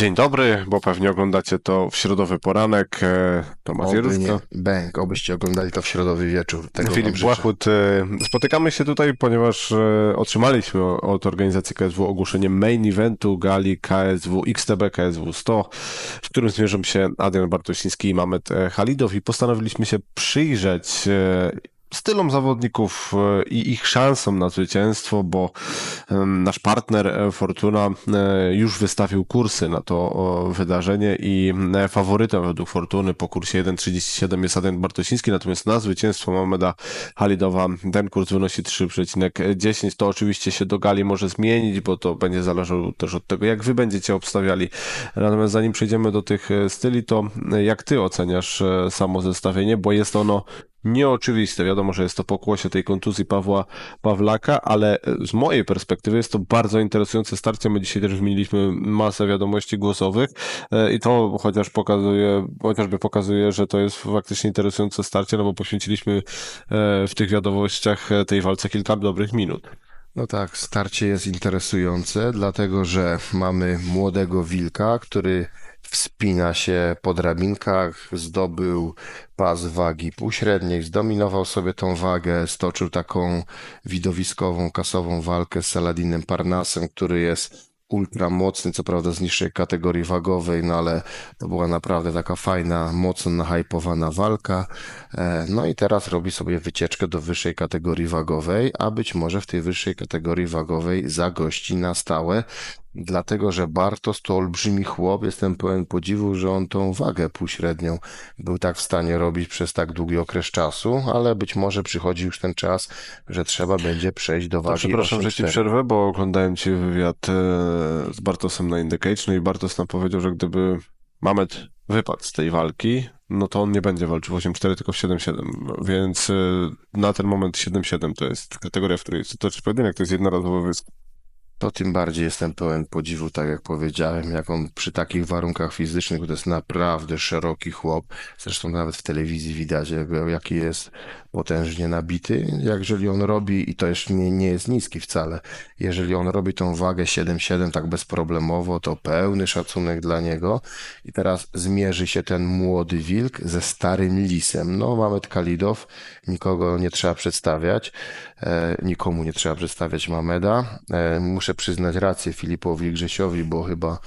Dzień dobry, bo pewnie oglądacie to w środowy poranek. E, Tomasz nie, bęk, obyście oglądali to w środowy wieczór. Tego Filip. Błachut. E, Spotykamy się tutaj, ponieważ e, otrzymaliśmy od organizacji KSW ogłoszenie main eventu gali KSW XTB KSW 100, w którym zmierzą się Adrian Bartosiński i Mamet Halidow i postanowiliśmy się przyjrzeć stylom zawodników e, i ich szansom na zwycięstwo, bo nasz partner e, Fortuna e, już wystawił kursy na to wydarzenie i faworytem według Fortuny po kursie 1,37 jest Adrian Bartosiński, natomiast na zwycięstwo Mameda Halidowa ten kurs wynosi 3,10. To oczywiście się do gali może zmienić, bo to będzie zależało też od tego, jak wy będziecie obstawiali. Natomiast zanim przejdziemy do tych styli, to jak ty oceniasz samo zestawienie, bo jest ono nieoczywiste. Wiadomo, że jest to pokłosie tej kontuzji Pawła Pawlaka, ale z mojej perspektywy jest to bardzo interesujące starcie. My dzisiaj też wymieniliśmy masę wiadomości głosowych e, i to chociaż pokazuje, chociażby pokazuje, że to jest faktycznie interesujące starcie, no bo poświęciliśmy e, w tych wiadomościach e, tej walce kilka dobrych minut. No tak, starcie jest interesujące, dlatego że mamy młodego wilka, który wspina się po drabinkach, zdobył pas wagi półśredniej, zdominował sobie tą wagę, stoczył taką widowiskową, kasową walkę z Saladinem Parnasem, który jest ultra mocny, co prawda z niższej kategorii wagowej, no ale to była naprawdę taka fajna, mocno nahypowana walka. E, No i teraz robi sobie wycieczkę do wyższej kategorii wagowej, a być może w tej wyższej kategorii wagowej zagości na stałe, dlatego że Bartos to olbrzymi chłop. Jestem pełen podziwu, że on tą wagę półśrednią był tak w stanie robić przez tak długi okres czasu, ale być może przychodzi już ten czas, że trzeba będzie przejść do To wagi przepraszam, że ci 8,4. przerwę, bo oglądałem ci wywiad e, z Bartosem na Indicate, no i Bartos nam powiedział, że gdyby Mamet wypadł z tej walki, no to on nie będzie walczył w 8-4, tylko w 7-7, więc e, na ten moment 7-7 to jest kategoria, w której jest to czy pojedynek, to jest jednorazowy występ. To tym bardziej jestem pełen podziwu, tak jak powiedziałem, jak on przy takich warunkach fizycznych, bo to jest naprawdę szeroki chłop. Zresztą nawet w telewizji widać, jak- jaki jest potężnie nabity. Jeżeli on robi, i to już nie, nie jest niski wcale, jeżeli on robi tą wagę 7-7 tak bezproblemowo, to pełny szacunek dla niego. I teraz zmierzy się ten młody wilk ze starym lisem. No, Mamet Kalidow, nikogo nie trzeba przedstawiać, e, nikomu nie trzeba przedstawiać Mameda. E, muszę przyznać rację Filipowi Grzesiowi, bo chyba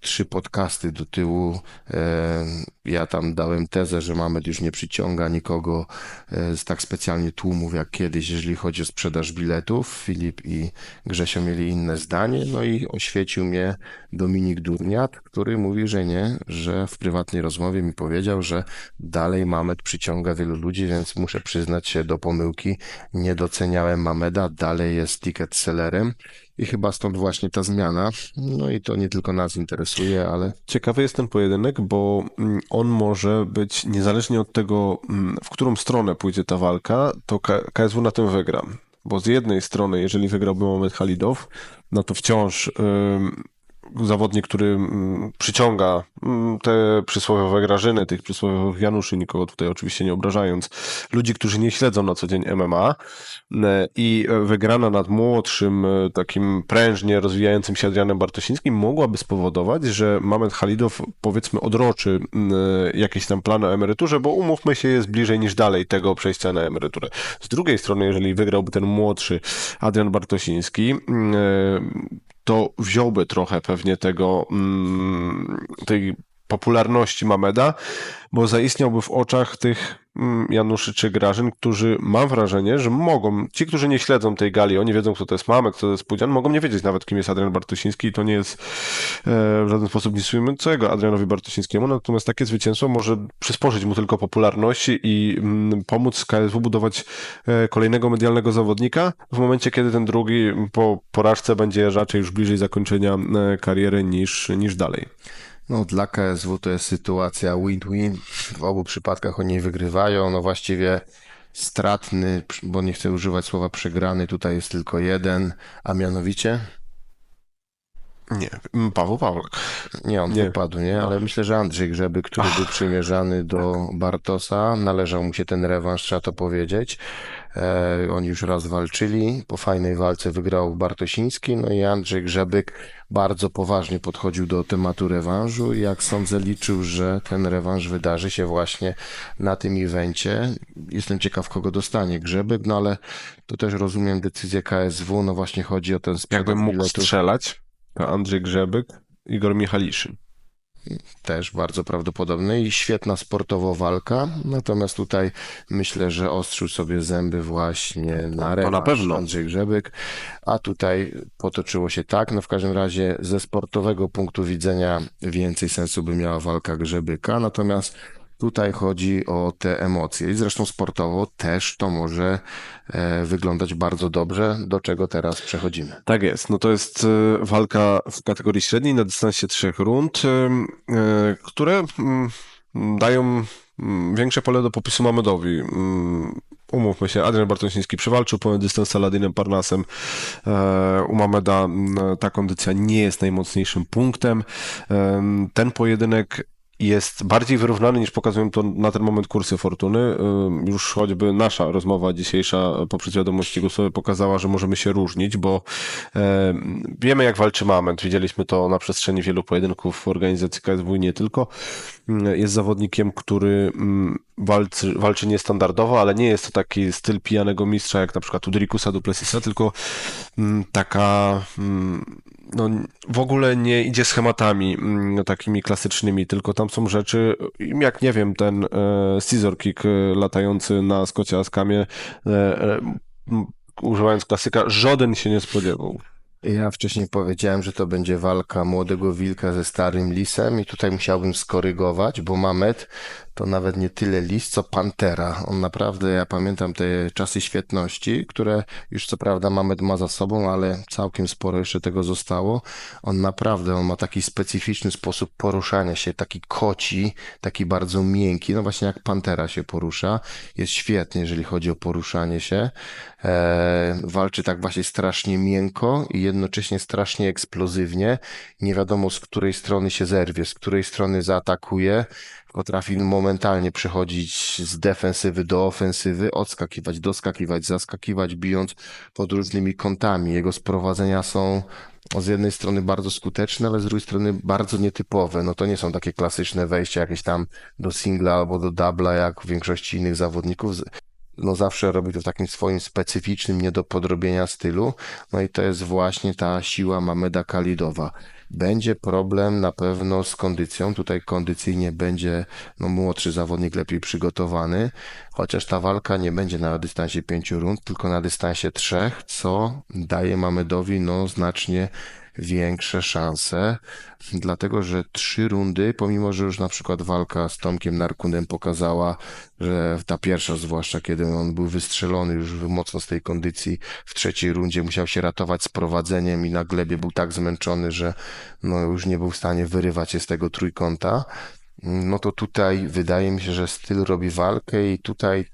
trzy podcasty do tyłu e, ja tam dałem tezę, że Mamed już nie przyciąga nikogo e, z tak specjalnie tłumów jak kiedyś, jeżeli chodzi o sprzedaż biletów. Filip i Grzesio mieli inne zdanie, no i oświecił mnie Dominik Durniat, który mówi, że nie, że w prywatnej rozmowie mi powiedział, że dalej Mamed przyciąga wielu ludzi, więc muszę przyznać się do pomyłki. Nie doceniałem Mameda, dalej jest ticket sellerem i chyba stąd właśnie ta zmiana. No i to nie tylko nas interesuje, ale Ciekawy jest ten pojedynek, bo mm, on może być, niezależnie od tego, mm, w którą stronę pójdzie ta walka, to KSW na tym wygra. Bo z jednej strony, jeżeli wygrałby Mohamed Halidow, no to wciąż ym, zawodnik, który ym, przyciąga ym, te przysłowiowe grażyny, tych przysłowiowych Januszy, nikogo tutaj oczywiście nie obrażając, ludzi, którzy nie śledzą na co dzień MMA i wygrana nad młodszym, e, takim prężnie rozwijającym się Adrianem Bartosińskim mogłaby spowodować, że Mamet Halidow powiedzmy odroczy m, e, jakieś tam plany o emeryturze, bo umówmy się, jest bliżej niż dalej tego przejścia na emeryturę. Z drugiej strony, jeżeli wygrałby ten młodszy Adrian Bartosiński, e, to wziąłby trochę pewnie tego, mm, tej popularności Mameda, bo zaistniałby w oczach tych mm, Januszy czy Grażyn, którzy mam wrażenie, że mogą, ci, którzy nie śledzą tej gali, oni wiedzą, kto to jest Mamet, kto to jest Pudzian, mogą nie wiedzieć nawet, kim jest Adrian Bartosiński i to nie jest e, w żaden sposób nic ujmującego Adrianowi Bartosińskiemu, natomiast takie zwycięstwo może przysporzyć mu tylko popularności i mm, pomóc KSW budować e, kolejnego medialnego zawodnika w momencie, kiedy ten drugi po porażce będzie raczej już bliżej zakończenia e, kariery niż, niż dalej. No, dla KSW to jest sytuacja win-win. W obu przypadkach oni wygrywają. No właściwie stratny, bo nie chcę używać słowa przegrany, tutaj jest tylko jeden, a mianowicie Nie, Paweł Pawlak. Nie, on Nie. wypadł, nie? Ale myślę, że Andrzej Grzyby, który był przymierzany do Bartosa, należał mu się ten rewanż, trzeba to powiedzieć. E, oni już raz walczyli, po fajnej walce wygrał Bartosiński, no i Andrzej Grzebyk bardzo poważnie podchodził do tematu rewanżu i jak sądzę liczył, że ten rewanż wydarzy się właśnie na tym evencie. Jestem ciekaw, kogo dostanie Grzebyk, no ale to też rozumiem decyzję KSW, no właśnie chodzi o ten Jakbym mógł biletów. strzelać, Andrzej Grzebyk, Igor Michaliszyn. Też bardzo prawdopodobne i świetna sportowo walka. Natomiast tutaj myślę, że ostrzył sobie zęby właśnie na rewanż na pewno. Andrzej Grzebyk. A tutaj potoczyło się tak. No w każdym razie ze sportowego punktu widzenia więcej sensu by miała walka Grzebyka. Natomiast tutaj chodzi o te emocje. I zresztą sportowo też to może e, wyglądać bardzo dobrze, do czego teraz przechodzimy. Tak jest. No to jest e, walka w kategorii średniej na dystansie trzech rund, e, które mm, dają mm, większe pole do popisu Mamedowi. Mm, Umówmy się, Adrian Bartosiński przewalczył pełen dystans z Saladinem Parnasem. U Mameda ta kondycja nie jest najmocniejszym punktem. Em, Ten pojedynek jest bardziej wyrównany niż pokazują to na ten moment kursy fortuny. Już choćby nasza rozmowa dzisiejsza poprzez wiadomości głosowe pokazała, że możemy się różnić, bo e, wiemy jak walczy Mament. Widzieliśmy to na przestrzeni wielu pojedynków w organizacji KSW nie tylko. Jest zawodnikiem, który walczy, walczy niestandardowo, ale nie jest to taki styl pijanego mistrza jak na przykład Udrikusa Duplessisa, tylko taka no, w ogóle nie idzie schematami takimi klasycznymi, tylko tam są rzeczy, jak nie wiem, ten e, scissor kick e, latający na Skocie Askamie, e, e, używając klasyka, żaden się nie spodziewał. Ja wcześniej powiedziałem, że to będzie walka młodego wilka ze starym lisem i tutaj musiałbym skorygować, bo Mamet to nawet nie tyle lis, co pantera. On naprawdę, ja pamiętam te czasy świetności, które już co prawda Mamet ma za sobą, ale całkiem sporo jeszcze tego zostało. On naprawdę, on ma taki specyficzny sposób poruszania się, taki koci, taki bardzo miękki, no właśnie jak pantera się porusza. Jest świetnie, jeżeli chodzi o poruszanie się. E, walczy tak właśnie strasznie miękko i jednocześnie strasznie eksplozywnie. Nie wiadomo z której strony się zerwie, z której strony zaatakuje. Potrafi momentalnie przechodzić z defensywy do ofensywy, odskakiwać, doskakiwać, zaskakiwać, bijąc pod różnymi kątami. Jego sprowadzenia są z jednej strony bardzo skuteczne, ale z drugiej strony bardzo nietypowe. No to nie są takie klasyczne wejścia jakieś tam do singla albo do dubla, jak w większości innych zawodników. No zawsze robi to w takim swoim specyficznym, nie do podrobienia stylu. No i to jest właśnie ta siła Mameda Kalidowa. Będzie problem na pewno z kondycją. Tutaj kondycyjnie będzie no, młodszy zawodnik lepiej przygotowany, chociaż ta walka nie będzie na dystansie pięciu rund, tylko na dystansie trzech, co daje Mamedowi no, znacznie większe szanse, dlatego że trzy rundy, pomimo że już na przykład walka z Tomkiem Narkunem pokazała, że ta pierwsza zwłaszcza, kiedy on był wystrzelony już mocno z tej kondycji, w trzeciej rundzie musiał się ratować z prowadzeniem i na glebie był tak zmęczony, że no już nie był w stanie wyrywać się z tego trójkąta. No to tutaj wydaje mi się, że styl robi walkę i tutaj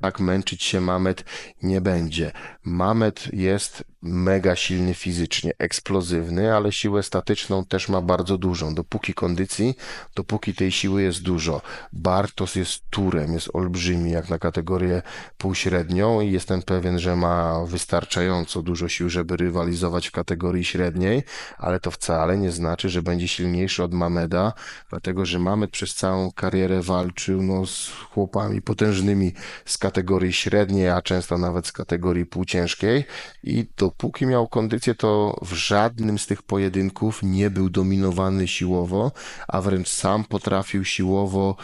tak męczyć się Mamet nie będzie. Mamet jest mega silny fizycznie, eksplozywny, ale siłę statyczną też ma bardzo dużą. Dopóki kondycji, dopóki tej siły jest dużo. Bartos jest turem, jest olbrzymi jak na kategorię półśrednią i jestem pewien, że ma wystarczająco dużo sił, żeby rywalizować w kategorii średniej, ale to wcale nie znaczy, że będzie silniejszy od Mameda, dlatego że Mamed przez całą karierę walczył no, z chłopami potężnymi z kategorii średniej, a często nawet z kategorii półciężkiej i dopóki miał kondycję, to w żadnym z tych pojedynków nie był dominowany siłowo, a wręcz sam potrafił siłowo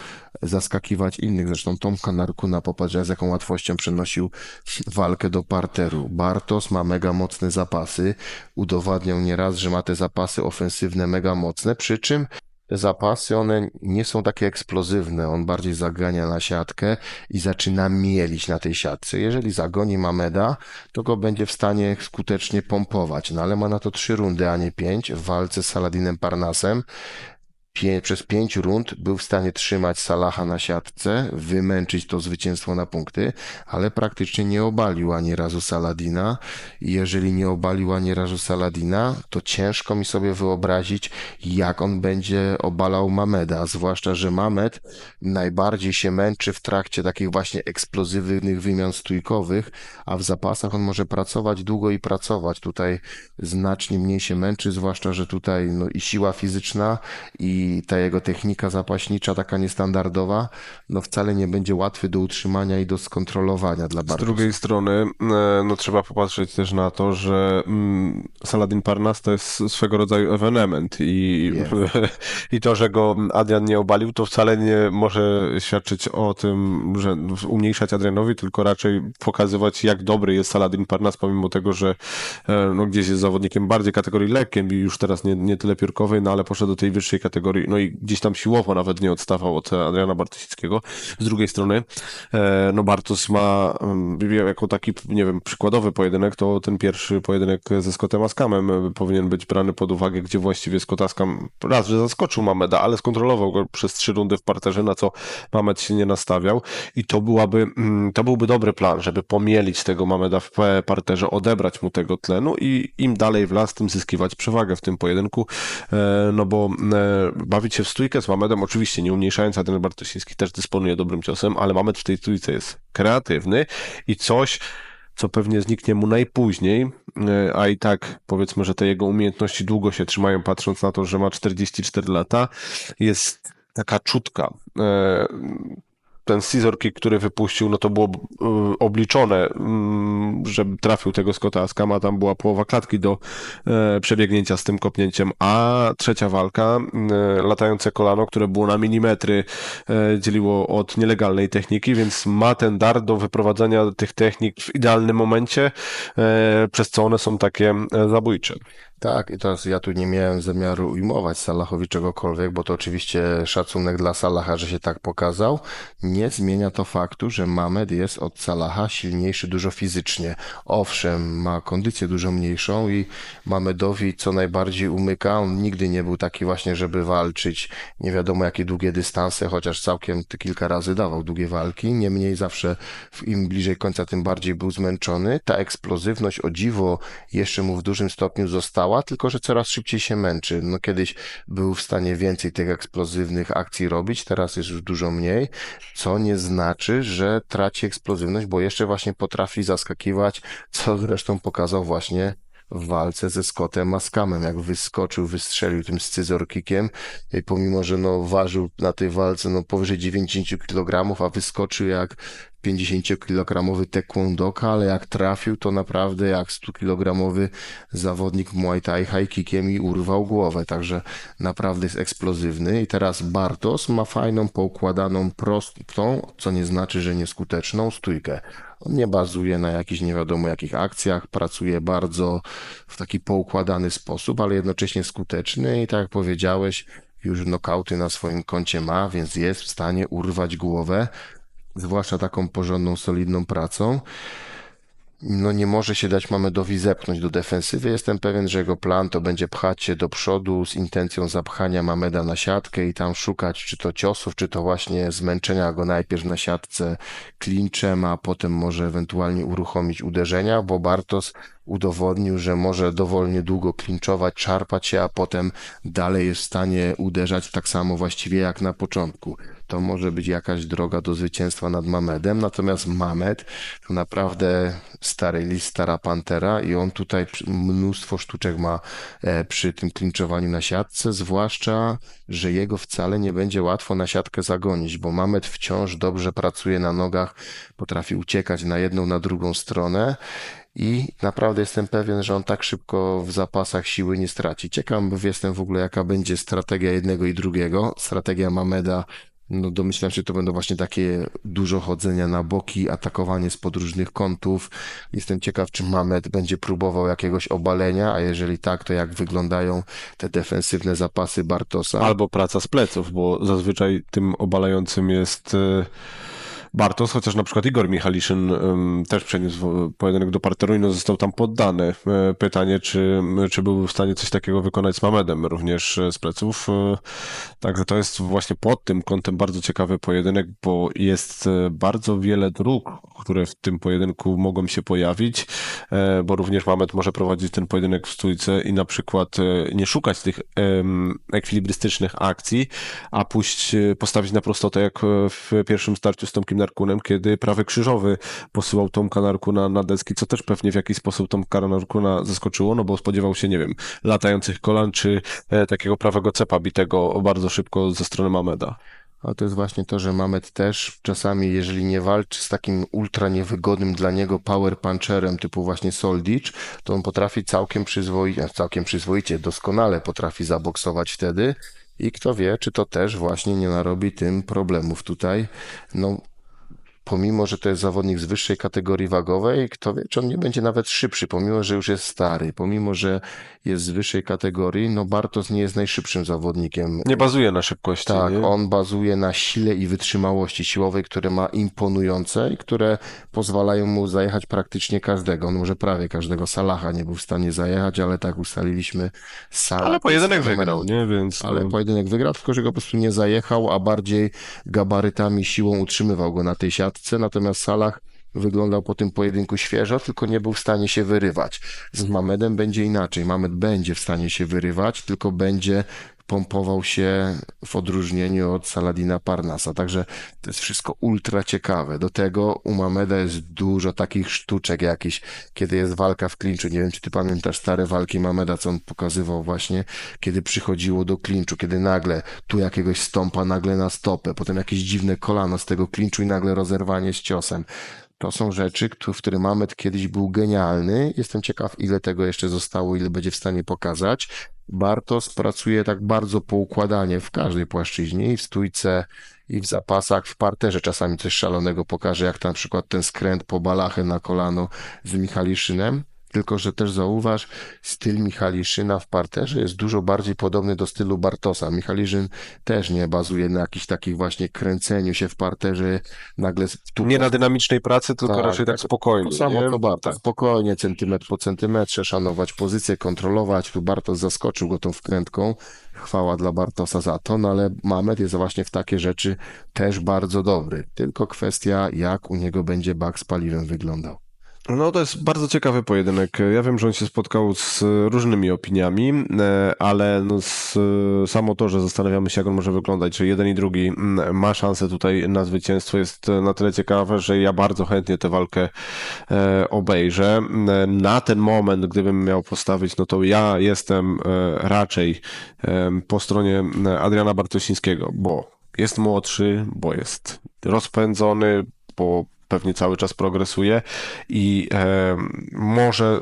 zaskakiwać innych. Zresztą Tomka Narkuna popatrz, z jaką łatwością przenosił walkę do parteru. Bartos ma mega mocne zapasy, udowadniał nieraz, że ma te zapasy ofensywne mega mocne, przy czym te zapasy, one nie są takie eksplozywne. On bardziej zagania na siatkę i zaczyna mielić na tej siatce. Jeżeli zagoni Mameda, to go będzie w stanie skutecznie pompować. No ale ma na to trzy rundy, a nie pięć w walce z Saladinem Parnasem. Pię, przez pięć rund był w stanie trzymać Salaha na siatce, wymęczyć to zwycięstwo na punkty, ale praktycznie nie obalił ani razu Saladina. I jeżeli nie obalił ani razu Saladina, to ciężko mi sobie wyobrazić, jak on będzie obalał Mameda, zwłaszcza, że Mamed najbardziej się męczy w trakcie takich właśnie eksplozywnych wymian stójkowych, a w zapasach on może pracować długo i pracować. Tutaj znacznie mniej się męczy, zwłaszcza, że tutaj no, i siła fizyczna, i ta jego technika zapaśnicza, taka niestandardowa, no wcale nie będzie łatwy do utrzymania i do skontrolowania dla Z Bartosa. drugiej strony, e, no trzeba popatrzeć też na to, że mm, Saladin Parnas to jest swego rodzaju ewenement i, i to, że go Adrian nie obalił, to wcale nie może świadczyć o tym, że umniejszać Adrianowi, tylko raczej pokazywać, jak dobry jest Saladin Parnas, pomimo tego, że e, no, gdzieś jest zawodnikiem bardziej kategorii lekkiej i już teraz nie, nie tyle piórkowej, no ale poszedł do tej wyższej kategorii, no i gdzieś tam siłowo nawet nie odstawał od Adriana Bartosickiego. Z drugiej strony, e, no Bartos ma mm, jako taki, nie wiem, przykładowy pojedynek, to ten pierwszy pojedynek ze Scottem Askamem e, powinien być brany pod uwagę, gdzie właściwie Scott Askam raz, że zaskoczył Mameda, ale skontrolował go przez trzy rundy w parterze, na co Mamed się nie nastawiał. I to byłaby, mm, to byłby dobry plan, żeby pomielić tego Mameda w parterze, odebrać mu tego tlenu i im dalej w las, tym zyskiwać przewagę w tym pojedynku, e, no bo bawić się w stójkę z Mamedem, oczywiście nie umniejszając, Adrian Bartosiński też dysponuje dobrym ciosem, ale Mamed w tej stójce jest kreatywny i coś, co pewnie zniknie mu najpóźniej, e, a i tak powiedzmy, że te jego umiejętności długo się trzymają, patrząc na to, że ma 44 lata, jest taka czutka. Ten scissor kick, który wypuścił, no to było e, obliczone, mm, że trafił tego Scotta Askama, tam była połowa klatki do e, przebiegnięcia z tym kopnięciem, a trzecia walka, e, latające kolano, które było na milimetry, e, dzieliło od nielegalnej techniki, więc ma ten dar do wyprowadzania tych technik w idealnym momencie, e, przez co one są takie zabójcze. Tak, i teraz ja tu nie miałem zamiaru ujmować Salahowi czegokolwiek, bo to oczywiście szacunek dla Salaha, że się tak pokazał. Nie zmienia to faktu, że Mamed jest od Salaha silniejszy dużo fizycznie. Owszem, ma kondycję dużo mniejszą i Mamedowi co najbardziej umyka. On nigdy nie był taki właśnie, żeby walczyć nie wiadomo jakie długie dystanse, chociaż całkiem kilka razy dawał długie walki. Niemniej zawsze im bliżej końca, tym bardziej był zmęczony. Ta eksplozywność o dziwo jeszcze mu w dużym stopniu została, tylko że coraz szybciej się męczy. No kiedyś był w stanie więcej tych eksplozywnych akcji robić, teraz jest już dużo mniej, co nie znaczy, że traci eksplozywność, bo jeszcze właśnie potrafi zaskakiwać, co zresztą pokazał właśnie w walce ze Scottem Maskamem, jak wyskoczył, wystrzelił tym scyzorkikiem, pomimo, że no ważył na tej walce no powyżej 90 kg, a wyskoczył jak 50-kilogramowy taekwondoka, ale jak trafił, to naprawdę jak 100-kilogramowy zawodnik Muay Thai high kickiem i urwał głowę, także naprawdę jest eksplozywny. I teraz Bartos ma fajną, poukładaną, prostą, co nie znaczy, że nieskuteczną stójkę. On nie bazuje na jakichś nie wiadomo jakich akcjach, pracuje bardzo w taki poukładany sposób, ale jednocześnie skuteczny. I tak jak powiedziałeś, już nokauty na swoim koncie ma, więc jest w stanie urwać głowę, zwłaszcza taką porządną, solidną pracą. No nie może się dać Mamedowi zepchnąć do defensywy. Jestem pewien, że jego plan to będzie pchać się do przodu z intencją zapchania Mameda na siatkę i tam szukać czy to ciosów, czy to właśnie zmęczenia go najpierw na siatce klinczem, a potem może ewentualnie uruchomić uderzenia, bo Bartos udowodnił, że może dowolnie długo klinczować, czarpać się, a potem dalej jest w stanie uderzać tak samo właściwie jak na początku. To może być jakaś droga do zwycięstwa nad Mamedem, natomiast Mamed to naprawdę stary list, stara pantera i on tutaj mnóstwo sztuczek ma e, przy tym klinczowaniu na siatce, zwłaszcza, że jego wcale nie będzie łatwo na siatkę zagonić, bo Mamed wciąż dobrze pracuje na nogach, potrafi uciekać na jedną, na drugą stronę i naprawdę jestem pewien, że on tak szybko w zapasach siły nie straci. Ciekaw jestem w ogóle, jaka będzie strategia jednego i drugiego. Strategia Mameda, no domyślam się, to będą właśnie takie dużo chodzenia na boki, atakowanie spod różnych kątów. Jestem ciekaw, czy Mamed będzie próbował jakiegoś obalenia, a jeżeli tak, to jak wyglądają te defensywne zapasy Bartosa. Albo praca z pleców, bo zazwyczaj tym obalającym jest e, Bartos, chociaż na przykład Igor Michaliszyn też przeniósł pojedynek do parteru i no został tam poddany. E, Pytanie, czy, czy byłby w stanie coś takiego wykonać z Mamedem, również e, z pleców. E, Także to jest właśnie pod tym kątem bardzo ciekawy pojedynek, bo jest bardzo wiele dróg, które w tym pojedynku mogą się pojawić, bo również Mamed może prowadzić ten pojedynek w stójce i na przykład nie szukać tych ekwilibrystycznych akcji, a pójść, postawić na prostotę, jak w pierwszym starciu z Tomkiem Narkunem, kiedy prawy krzyżowy posyłał Tomka Narkuna na deski, co też pewnie w jakiś sposób Tomka Narkuna zaskoczyło, no bo spodziewał się, nie wiem, latających kolan, czy e, takiego prawego cepa bitego bardzo szybko ze strony Mameda. A to jest właśnie to, że Mamet też czasami, jeżeli nie walczy z takim ultra niewygodnym dla niego power puncherem typu właśnie Soldicz, to on potrafi całkiem przyzwoicie, całkiem przyzwoicie, doskonale potrafi zaboksować wtedy i kto wie, czy to też właśnie nie narobi tym problemów tutaj. No, pomimo, że to jest zawodnik z wyższej kategorii wagowej, kto wie, czy on nie będzie nawet szybszy, pomimo, że już jest stary, pomimo, że jest z wyższej kategorii, no Bartos nie jest najszybszym zawodnikiem Nie bazuje na szybkości, tak, nie? on bazuje na sile i wytrzymałości siłowej, które ma imponujące i które pozwalają mu zajechać praktycznie każdego. On może prawie każdego Salaha nie był w stanie zajechać, ale tak ustaliliśmy Salah. Ale pojedynek wygrał, nie? Więc Ale no, pojedynek wygrał, tylko że go po prostu nie zajechał, a bardziej gabarytami, siłą utrzymywał go na tej siatce. Natomiast Salah wyglądał po tym pojedynku świeżo, tylko nie był w stanie się wyrywać. Z Mamedem będzie inaczej. Mamed będzie w stanie się wyrywać, tylko będzie pompował się w odróżnieniu od Saladina Parnasa. Także to jest wszystko ultra ciekawe. Do tego u Mameda jest dużo takich sztuczek jakichś, kiedy jest walka w klinczu. Nie wiem, czy ty pamiętasz stare walki Mameda, co on pokazywał właśnie, kiedy przychodziło do klinczu, kiedy nagle tu jakiegoś stąpa, nagle na stopę, potem jakieś dziwne kolano z tego klinczu i nagle rozerwanie z ciosem. To są rzeczy, w których Mamed kiedyś był genialny. Jestem ciekaw, ile tego jeszcze zostało, ile będzie w stanie pokazać. Bartos pracuje tak bardzo poukładanie w każdej płaszczyźnie, i w stójce, i w zapasach, w parterze czasami coś szalonego pokaże, jak na przykład ten skręt po balachę na kolano z Michaliszynem. Tylko, że też zauważ, styl Michaliszyna w parterze jest dużo bardziej podobny do stylu Bartosa. Michaliszyn też nie bazuje na jakichś takich właśnie kręceniu się w parterze, nagle nie na dynamicznej pracy, tylko Tak, raczej tak tak. spokojnie. samo to Bartos. Tak. Spokojnie, centymetr po centymetrze, szanować pozycję, kontrolować. Tu Bartos zaskoczył go tą wkrętką. Chwała dla Bartosa za to, no ale Mamet jest właśnie w takie rzeczy też bardzo dobry. Tylko kwestia, jak u niego będzie bak z paliwem wyglądał. No to jest bardzo ciekawy pojedynek. Ja wiem, że on się spotkał z różnymi opiniami, e, ale no z, samo to, że zastanawiamy się, jak on może wyglądać, że jeden i drugi mm, ma szansę tutaj na zwycięstwo jest na tyle ciekawe, że ja bardzo chętnie tę walkę e, obejrzę. E, Na ten moment, gdybym miał postawić, no to ja jestem e, raczej e, po stronie Adriana Bartosińskiego, bo jest młodszy, bo jest rozpędzony, bo pewnie cały czas progresuje i e, może e,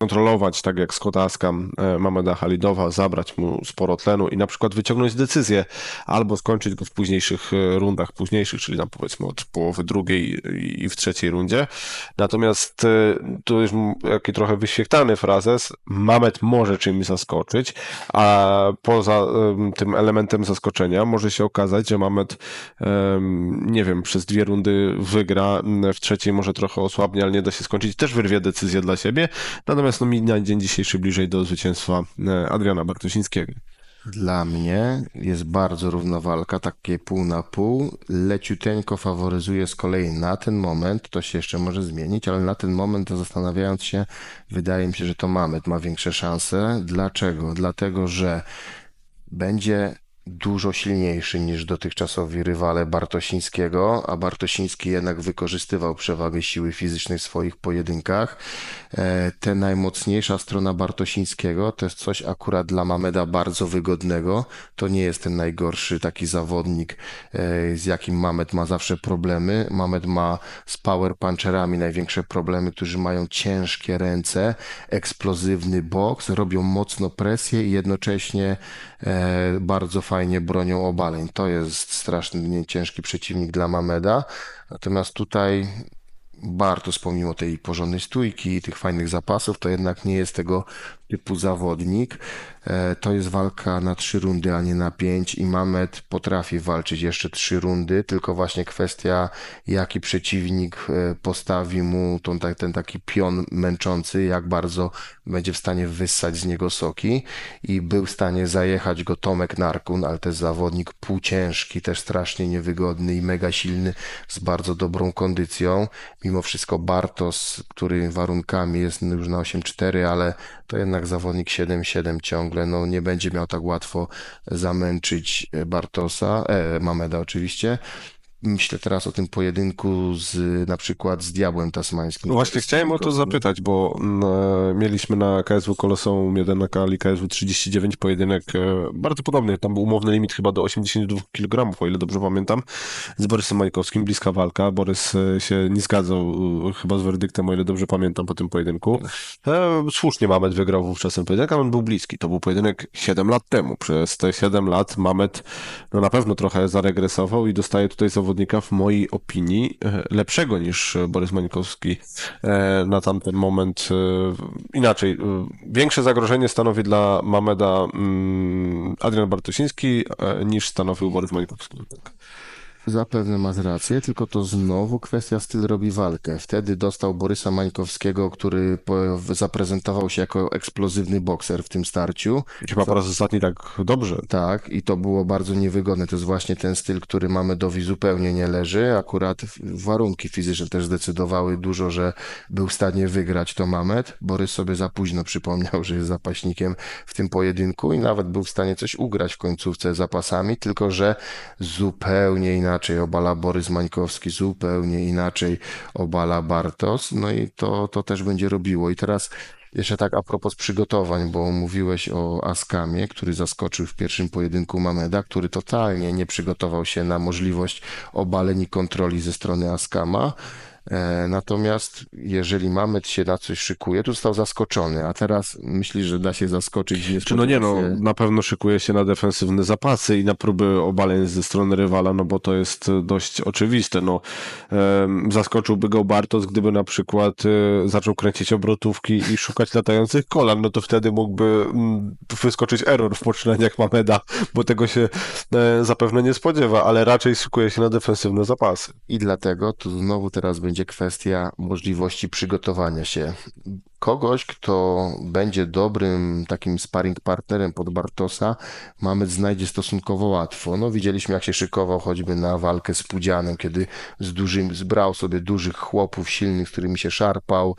kontrolować, tak jak Scott Askam, e, Mameda Halidowa, zabrać mu sporo tlenu i na przykład wyciągnąć decyzję albo skończyć go w późniejszych e, rundach, późniejszych, czyli tam powiedzmy od połowy drugiej i w trzeciej rundzie. Natomiast e, tu jest taki trochę wyświechtany frazes, Mamet może czymś zaskoczyć, a poza tym elementem zaskoczenia może się okazać, że Mamet em, nie wiem, przez dwie rundy wygra, w trzeciej może trochę osłabnie, ale nie da się skończyć, też wyrwie decyzję dla siebie. Natomiast no, mi na dzień dzisiejszy bliżej do zwycięstwa e, Adriana Bartosińskiego. Dla mnie jest bardzo równa walka, takie pół na pół. Leciuteńko faworyzuje z kolei na ten moment, to się jeszcze może zmienić, ale na ten moment, zastanawiając się, wydaje mi się, że to Mamet ma większe szanse. Dlaczego? Dlatego, że będzie dużo silniejszy niż dotychczasowi rywale Bartosińskiego, a Bartosiński jednak wykorzystywał przewagę siły fizycznej w swoich pojedynkach. E, Te najmocniejsza strona Bartosińskiego to jest coś akurat dla Mameda bardzo wygodnego. To nie jest ten najgorszy taki zawodnik, e, z jakim Mamed ma zawsze problemy. Mamed ma z power puncherami największe problemy, którzy mają ciężkie ręce, eksplozywny boks, robią mocno presję i jednocześnie e, bardzo fajnie bronią obaleń. To jest strasznie ciężki przeciwnik dla Mameda. Natomiast tutaj Bartos pomimo tej porządnej stójki i tych fajnych zapasów, to jednak nie jest tego typu zawodnik. E, To jest walka na trzy rundy, a nie na pięć i Mamet potrafi walczyć jeszcze trzy rundy, tylko właśnie kwestia, jaki przeciwnik e, postawi mu tak- ten taki pion męczący, jak bardzo będzie w stanie wyssać z niego soki i był w stanie zajechać go Tomek Narkun, ale jest zawodnik półciężki, też strasznie niewygodny i mega silny, z bardzo dobrą kondycją. Mimo wszystko Bartos, który warunkami jest już na 8-4, ale to jednak zawodnik 7-7 ciągle, no nie będzie miał tak łatwo zamęczyć Bartosa, e, Mameda oczywiście. Myślę teraz o tym pojedynku z na przykład z Diabłem Tasmańskim. No właśnie chciałem o to zapytać, bo mm, e, mieliśmy na KSW Koloseum 1 na kali KSW 39 pojedynek e, bardzo podobny. Tam był umowny limit chyba do 82 kg, o ile dobrze pamiętam, z Borysem Majkowskim. Bliska walka. Borys e, się nie zgadzał e, chyba z werdyktem, o ile dobrze pamiętam po tym pojedynku. Słusznie Mamet wygrał wówczas ten pojedynek, ale on był bliski. To był pojedynek 7 lat temu. Przez te 7 lat Mamet no na pewno trochę zaregresował i dostaje tutaj zawodnika w mojej opinii e, lepszego niż e, Borys Mańkowski e, na tamten moment. Inaczej, większe zagrożenie stanowi dla Mameda mm, Adrian Bartosiński niż stanowił Borys Mańkowski. Zapewne masz rację, tylko to znowu kwestia styl robi walkę. Wtedy dostał Borysa Mańkowskiego, który zaprezentował się jako eksplozywny bokser w tym starciu. Chyba po raz ostatni tak dobrze. Tak, i to było bardzo niewygodne. To jest właśnie ten styl, który Mamedowi zupełnie nie leży. Akurat warunki fizyczne też zdecydowały dużo, że był w stanie wygrać to Mamed. Borys sobie za późno przypomniał, że jest zapaśnikiem w tym pojedynku i nawet był w stanie coś ugrać w końcówce zapasami, tylko że zupełnie inaczej obala Borys Mańkowski, zupełnie inaczej obala Bartos. No i to, to też będzie robiło. I teraz jeszcze tak a propos przygotowań, bo mówiłeś o Askamie, który zaskoczył w pierwszym pojedynku Mameda, który totalnie nie przygotował się na możliwość obaleń i kontroli ze strony Askama. E, Natomiast jeżeli Mamed się na coś szykuje, to został zaskoczony, a teraz myśli, że da się zaskoczyć. Nie Czy no nie, no, na pewno szykuje się na defensywne zapasy i na próby obaleń ze strony rywala, no bo to jest dość oczywiste. No, zaskoczyłby go Bartos, gdyby na przykład e, zaczął kręcić obrotówki i szukać latających kolan, no to wtedy mógłby mm, wyskoczyć error w poczynaniach Mameda, bo tego się e, zapewne nie spodziewa, ale raczej szykuje się na defensywne zapasy. I dlatego tu znowu teraz będzie kwestia możliwości przygotowania się. Kogoś, kto będzie dobrym takim sparring partnerem pod Bartosa, Mamet znajdzie stosunkowo łatwo. No widzieliśmy jak się szykował choćby na walkę z Pudzianem, kiedy z dużym, zbrał sobie dużych chłopów silnych, z którymi się szarpał,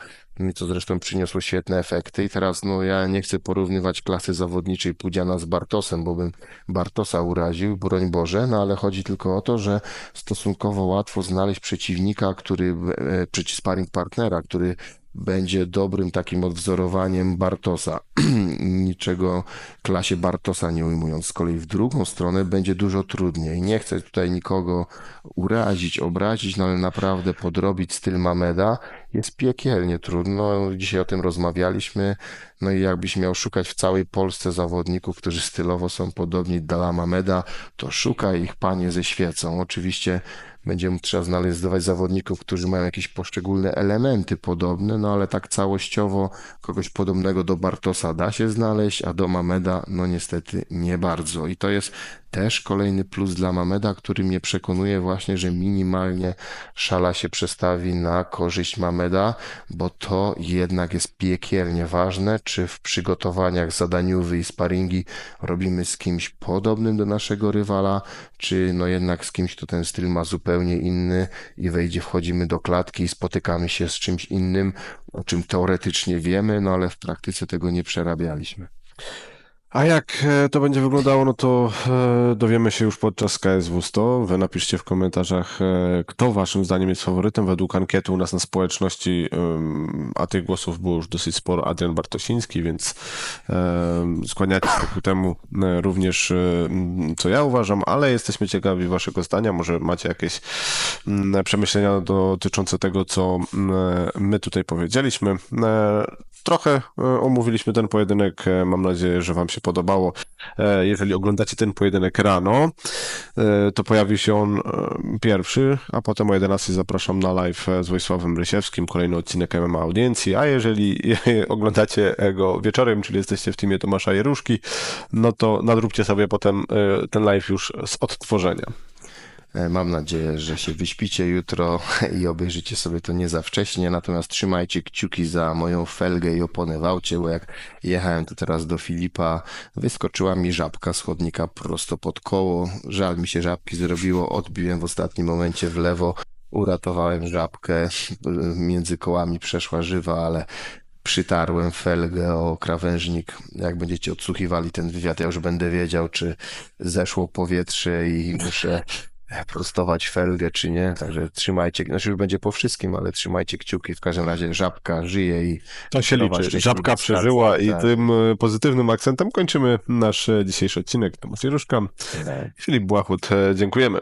co zresztą przyniosło świetne efekty. I teraz no ja nie chcę porównywać klasy zawodniczej Pudziana z Bartosem, bo bym Bartosa uraził, broń Boże, no ale chodzi tylko o to, że stosunkowo łatwo znaleźć przeciwnika, który, e, przeciw sparring partnera, który będzie dobrym takim odwzorowaniem Bartosa. Niczego klasie Bartosa nie ujmując. Z kolei w drugą stronę będzie dużo trudniej. Nie chcę tutaj nikogo urazić, obrazić, no ale naprawdę podrobić styl Mameda jest piekielnie trudno. Dzisiaj o tym rozmawialiśmy. No i jakbyś miał szukać w całej Polsce zawodników, którzy stylowo są podobni do Mameda, to szukaj ich panie ze świecą. Oczywiście będzie trzeba znaleźć zawodników, którzy mają jakieś poszczególne elementy podobne, no ale tak całościowo kogoś podobnego do Bartosa da się znaleźć, a do Mameda no niestety nie bardzo. I to jest też kolejny plus dla Mameda, który mnie przekonuje właśnie, że minimalnie szala się przestawi na korzyść Mameda, bo to jednak jest piekielnie ważne, czy w przygotowaniach zadaniowy i sparingi robimy z kimś podobnym do naszego rywala, czy no jednak z kimś, kto ten styl ma zupełnie inny i wejdzie, wchodzimy do klatki i spotykamy się z czymś innym, o czym teoretycznie wiemy, no ale w praktyce tego nie przerabialiśmy. A jak e, to będzie wyglądało, no to e, dowiemy się już podczas KSW 100. Wy napiszcie w komentarzach, e, kto waszym zdaniem jest faworytem. Według ankiety u nas na społeczności, a tych głosów było już dosyć sporo, Adrian Bartosiński, więc skłaniacie się ku temu również, co ja uważam, ale jesteśmy ciekawi waszego zdania. Może macie jakieś mm, przemyślenia dotyczące tego, co mm, my tutaj powiedzieliśmy. Trochę e, omówiliśmy ten pojedynek. E, Mam nadzieję, że Wam się podobało. E, Jeżeli oglądacie ten pojedynek rano, to pojawi się on pierwszy, a potem o 11 zapraszam na live z Wojsławem Rysiewskim, kolejny odcinek MMA Audiencji, a jeżeli oglądacie go wieczorem, czyli jesteście w teamie Tomasza Jeruszki, no to nadróbcie sobie potem ten live już z odtworzenia. E, Mam nadzieję, że się wyśpicie jutro i obejrzycie sobie to nie za wcześnie, natomiast trzymajcie kciuki za moją felgę i oponę w aucie, bo jak jechałem tu teraz do Filipa, wyskoczyła mi żabka z chodnika prosto pod koło. Żal mi się żabki zrobiło, odbiłem w ostatnim momencie w lewo, uratowałem żabkę, między kołami przeszła żywa, ale przytarłem felgę o krawężnik. Jak będziecie odsłuchiwali ten wywiad, ja już będę wiedział, czy zeszło powietrze i muszę prostować felgę, czy nie. Także trzymajcie, znaczy już będzie po wszystkim, ale trzymajcie kciuki. W każdym razie żabka żyje i To się liczy. Żabka przeżyła i tak. tym e, pozytywnym akcentem kończymy nasz e, dzisiejszy odcinek. Tomasz Jeruszka, Filip Błachut. e, Dziękujemy.